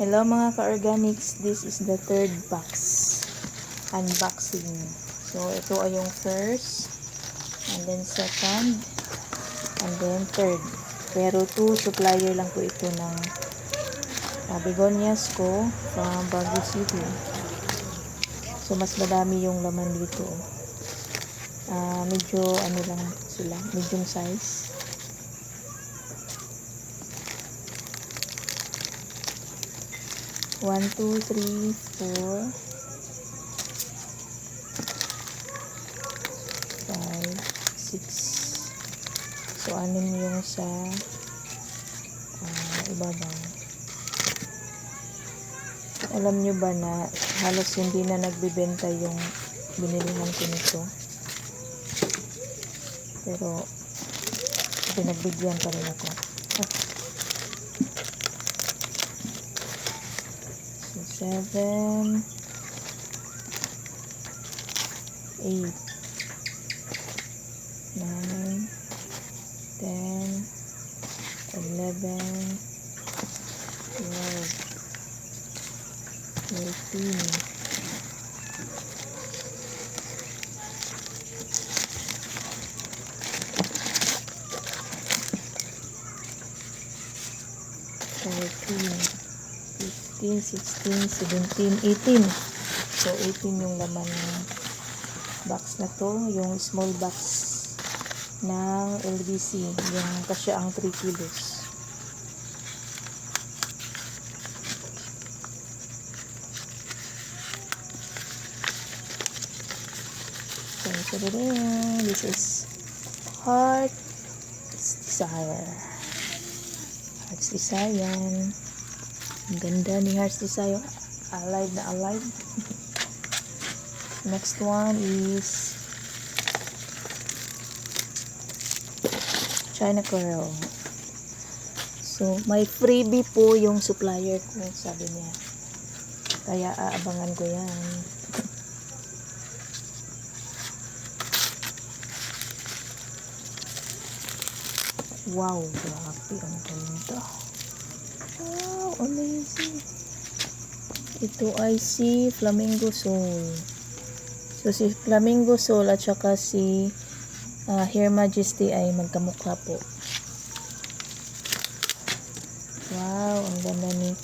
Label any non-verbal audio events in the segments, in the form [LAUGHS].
Hello mga ka-organics, this is the third box unboxing. So ito ay yung first, and then second, and then third. Pero two supplier lang po ito ng uh, begonias ko from Baguio City. So mas madami yung laman dito. Ah, medyo ano lang sila, medium size. One, two, three, four, five, six. So, anim yung sa ah, ibabaw. Alam nyo ba na halos hindi na nagbibenta yung binilihan ko nito. Pero, pinagbigyan pa rin ako. So, seven, eight, 15, 16, 17, 18. So, 18 yung laman ng box na to. Yung small box ng LBC. Yung kasya ang 3 kilos. So, this is Heart's Desire. Heart's Desire. Ang ganda ni Heart's Desire. Alive na alive. Next one is China Coral. So, may freebie po yung supplier ko, sabi niya. Kaya aabangan ko yan. [LAUGHS] Wow, grabe. Ang ganda. Wow, amazing. Ito ay si Flamingo Soul. So, si Flamingo Soul at saka si ah, Hair Majesty ay magkamukha po. Wow, ang ganda ni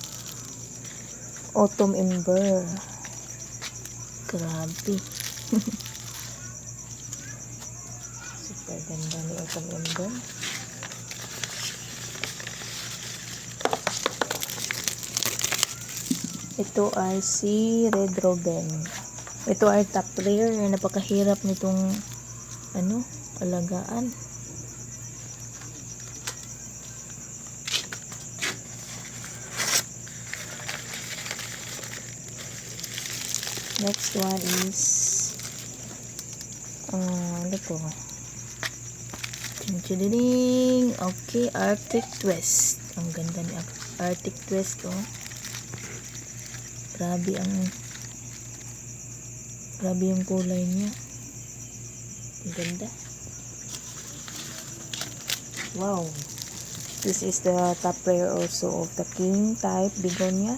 Autumn Ember. Grabe. [LAUGHS] Super ganda ni Autumn Ember. Ito ay si Red Robin. Ito ay top player. Napakahirap nitong ano, alagaan. Next one is uh, ano? Ching-ching-ding. Okay, Arctic Twist. Ang ganda ni Arctic Twist, oh. Grabe ang grabe yung kulay niya. Ang ganda. Wow. This is the top player also of the king type begonia.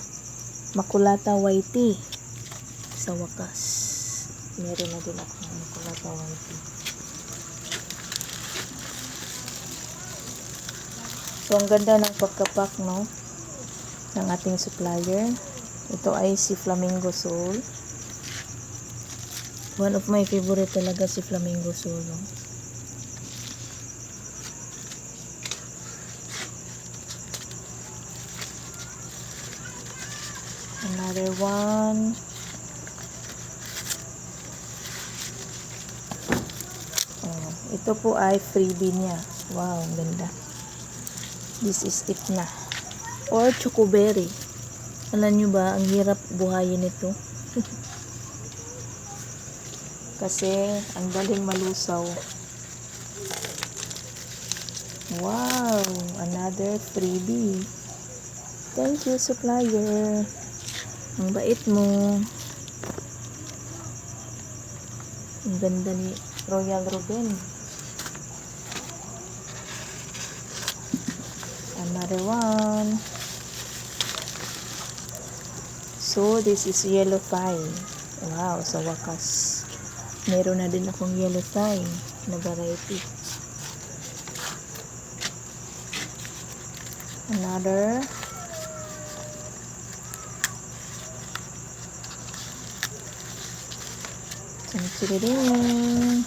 Makulata whitey. Sa wakas. Meron na din ako ng makulata whitey. So, ang ganda ng pagkapak, no? Ng ating supplier. Ito ay si Flamingo Soul. One of my favorite talaga si Flamingo Soul. No? Another one. Oh, ito po ay freebie niya. Wow, ang ganda. This is it na. Or chocoberry. Alam nyo ba, ang hirap buhayin ito. [LAUGHS] Kasi, ang galing malusaw. Wow! Another freebie. Thank you, supplier. Ang bait mo. Ang ganda ni Royal Ruben. Another one. So, this is yellow thigh. Wow, sa wakas. Meron na din akong yellow thigh na variety. Another. Tsintsirin.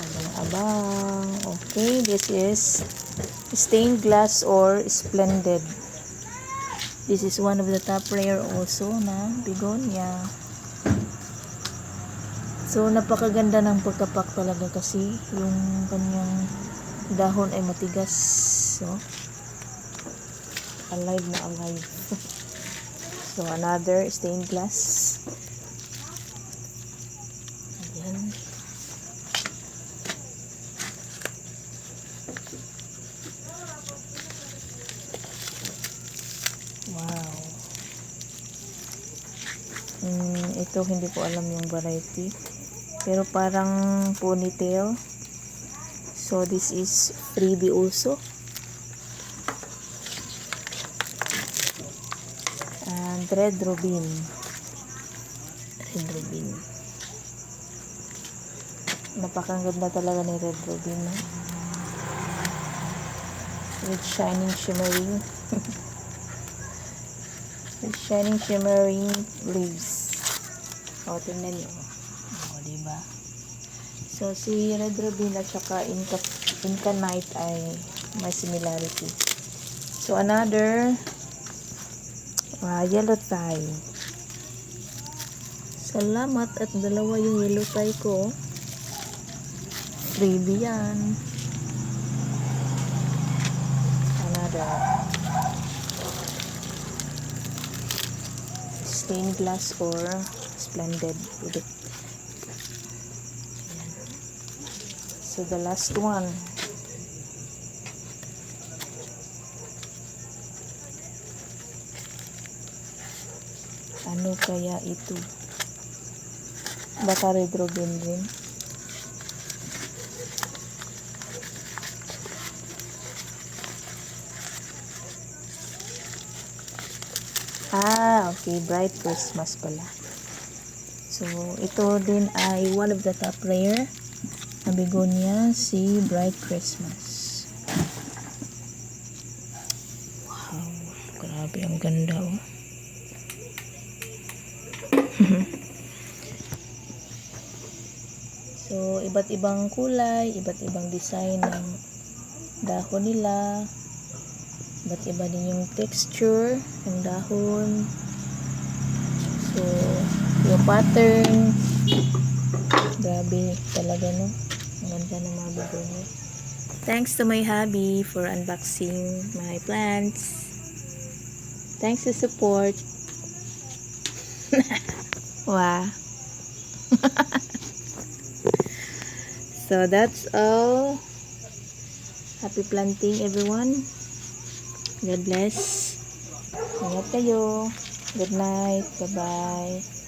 Abang-abang. Okay, this is stained glass or splendid. This is one of the top rare also na begonia. So, napakaganda ng pagkapak talaga kasi yung kanyang dahon ay matigas. So, alive na alive. [LAUGHS] so, another stained glass. Ayan. Wow. Mm, ito hindi ko alam yung variety. Pero parang ponytail. So this is freebie also. And red robin. Red robin. Napakaganda talaga ni red robin. No? With shining shimmering. [LAUGHS] With shining shimmering leaves. O, tingnan nyo. O, diba? So, si Red Robin at saka Inca, Inca Knight ay may similarity. So, another ah, yellow tie. Salamat at dalawa yung yellow tie ko. Freebie yan. Another. stained glass or splendid with it. Ayan. So the last one. Ano kaya ito? Baka red robin. Ah, okay. Bright Christmas pala. So, ito din ay one of the top rare na begonia, si Bright Christmas. Wow. Grabe, ang ganda oh. [LAUGHS] so, iba't ibang kulay, iba't ibang design ng dahon nila. Iba't iba din yung texture ng dahon. Pattern. Grabe talaga, no? Ang ganda ng mga begonia. Thanks to my hubby for unboxing my plants. Thanks to support. [LAUGHS] wow. [LAUGHS] so, that's all. Happy planting, everyone. God bless. Ingat kayo. Good night. Bye-bye.